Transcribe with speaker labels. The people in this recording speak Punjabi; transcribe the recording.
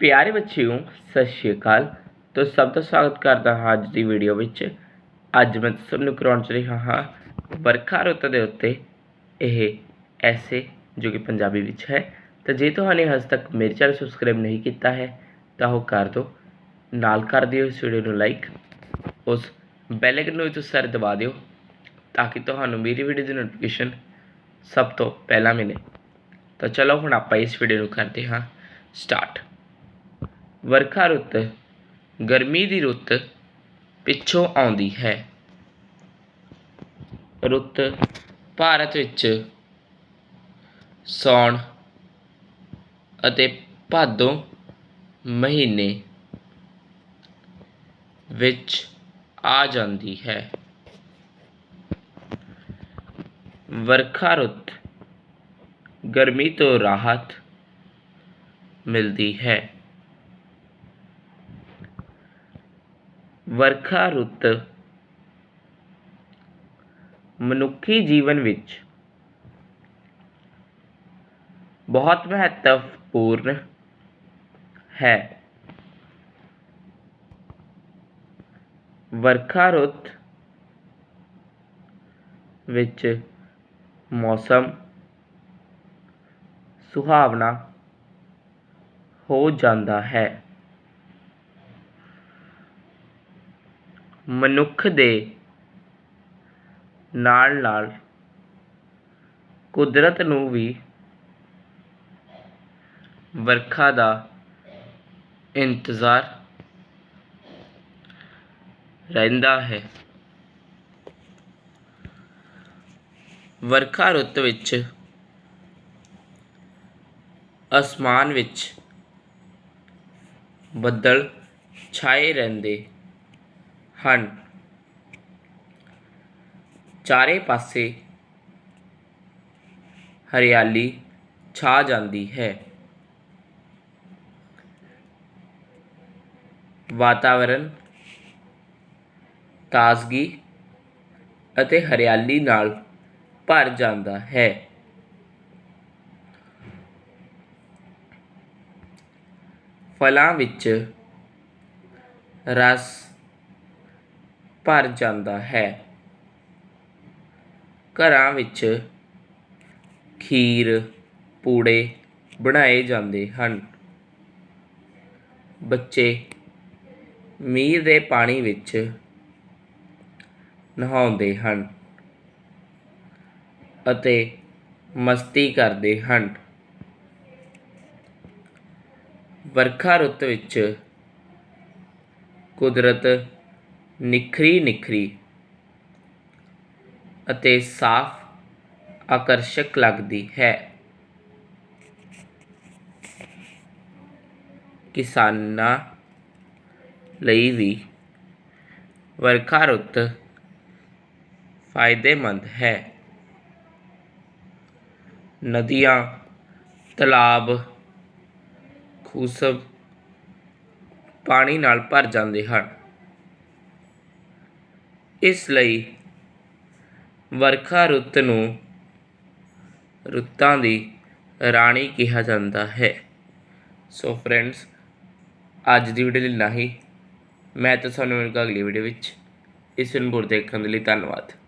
Speaker 1: ਪਿਆਰੇ ਬੱਚਿਓ, ਸਤਿ ਸ਼੍ਰੀ ਅਕਾਲ। ਤੋਂ ਸਭ ਦਾ ਸਵਾਗਤ ਕਰਦਾ ਹਾਂ ਅੱਜ ਦੀ ਵੀਡੀਓ ਵਿੱਚ। ਅੱਜ ਮੈਂ ਸਭ ਨੂੰ ਕਰਾਉਣ ਚ ਰਿਹਾ ਹਾਂ ਵਰਖਾ ਰੁੱਤ ਦੇ ਉੱਤੇ। ਇਹ ਐਸੇ ਜੋ ਕਿ ਪੰਜਾਬੀ ਵਿੱਚ ਹੈ। ਤਾਂ ਜੇ ਤੁਹਾਨੂੰ ਹਜੇ ਤੱਕ ਮੇਰੇ ਚੈਨਲ ਸਬਸਕ੍ਰਾਈਬ ਨਹੀਂ ਕੀਤਾ ਹੈ, ਤਾਂ ਉਹ ਕਰ ਦਿਓ। ਨਾਲ ਕਰ ਦਿਓ ਇਸ ਵੀਡੀਓ ਨੂੰ ਲਾਈਕ ਉਸ ਬੈਲ ਆਈਕਨ ਨੂੰ ਵੀ ਤੁਸੀਂ ਸਾਰੇ ਦਬਾ ਦਿਓ, ਤਾਂ ਕਿ ਤੁਹਾਨੂੰ ਮੇਰੀ ਵੀਡੀਓ ਦੀ ਨੋਟੀਫਿਕੇਸ਼ਨ ਸਭ ਤੋਂ ਪਹਿਲਾਂ ਮਿਲੇ। ਤਾਂ ਚਲੋ ਹੁਣ ਆਪਾਂ ਇਸ ਵੀਡੀਓ ਨੂੰ ਕਰਦੇ ਹਾਂ ਸਟਾਰਟ ਵਰਖਾ ਰੁੱਤ, ਗਰਮੀ ਦੀ ਰੁੱਤ ਪਿੱਛੋਂ ਆਉਂਦੀ ਹੈ। ਰੁੱਤ ਭਾਰਤ ਵਿੱਚ ਸਾਉਣ ਅਤੇ ਭਾਦੋਂ ਮਹੀਨੇ ਵਿੱਚ ਆ ਜਾਂਦੀ ਹੈ। ਵਰਖਾ ਰੁੱਤ ਗਰਮੀ ਤੋਂ ਰਾਹਤ ਮਿਲਦੀ ਹੈ। ਵਰਖਾ ਰੁੱਤ ਮਨੁੱਖੀ ਜੀਵਨ ਵਿੱਚ ਬਹੁਤ ਮਹੱਤਵਪੂਰਨ ਹੈ। ਵਰਖਾ ਰੁੱਤ ਵਿੱਚ ਮੌਸਮ ਸੁਹਾਵਣਾ ਹੋ ਜਾਂਦਾ ਹੈ। ਮਨੁੱਖ ਦੇ ਨਾਲ ਨਾਲ ਕੁਦਰਤ ਨੂੰ ਵੀ ਵਰਖਾ ਦਾ ਇੰਤਜ਼ਾਰ ਰਹਿੰਦਾ ਹੈ। ਵਰਖਾ ਰੁੱਤ ਵਿੱਚ, ਅਸਮਾਨ ਵਿੱਚ ਬੱਦਲ ਛਾਏ ਰਹਿੰਦੇ ਹਨ। ਚਾਰੇ ਪਾਸੇ ਹਰਿਆਲੀ ਛਾ ਜਾਂਦੀ ਹੈ। ਵਾਤਾਵਰਨ ਤਾਜ਼ਗੀ ਅਤੇ ਹਰਿਆਲੀ ਨਾਲ ਭਰ ਜਾਂਦਾ ਹੈ। ਫਲਾਂ ਵਿੱਚ ਰਸ ਭਰ ਜਾਂਦਾ ਹੈ। ਘਰਾਂ ਵਿੱਚ ਖੀਰ, ਪੂੜੇ ਬਣਾਏ ਜਾਂਦੇ ਹਨ। ਬੱਚੇ ਮੀਂਹ ਦੇ ਪਾਣੀ ਵਿੱਚ ਨਹਾਉਂਦੇ ਹਨ ਅਤੇ ਮਸਤੀ ਕਰਦੇ ਹਨ। ਵਰਖਾ ਰੁੱਤ ਵਿੱਚ ਕੁਦਰਤ ਨਿਖਰੀ ਨਿਖਰੀ ਅਤੇ ਸਾਫ਼ ਆਕਰਸ਼ਕ ਲੱਗਦੀ ਹੈ। ਕਿਸਾਨਾਂ ਲਈ ਵੀ ਵਰਖਾ ਰੁੱਤ ਫਾਇਦੇਮੰਦ ਹੈ। ਨਦੀਆਂ, ਤਲਾਬ, ਖੂਸਬ ਪਾਣੀ ਨਾਲ ਭਰ ਜਾਂਦੇ ਹਨ। ਇਸ ਲਈ ਵਰਖਾ ਰੁੱਤ ਨੂੰ ਰੁੱਤਾਂ ਦੀ ਰਾਣੀ ਕਿਹਾ ਜਾਂਦਾ ਹੈ। ਸੋ ਫਰੈਂਡਸ, ਅੱਜ ਦੀ ਵੀਡੀਓ ਲਈ ਨਾ ਹੀ। ਮੈਂ ਤਾਂ ਤੁਹਾਨੂੰ ਮਿਲੂੰਗਾ ਅਗਲੀ ਵੀਡੀਓ ਵਿੱਚ। ਇਸ ਨੂੰ ਦੇਖਣ ਦੇ ਲਈ ਧੰਨਵਾਦ।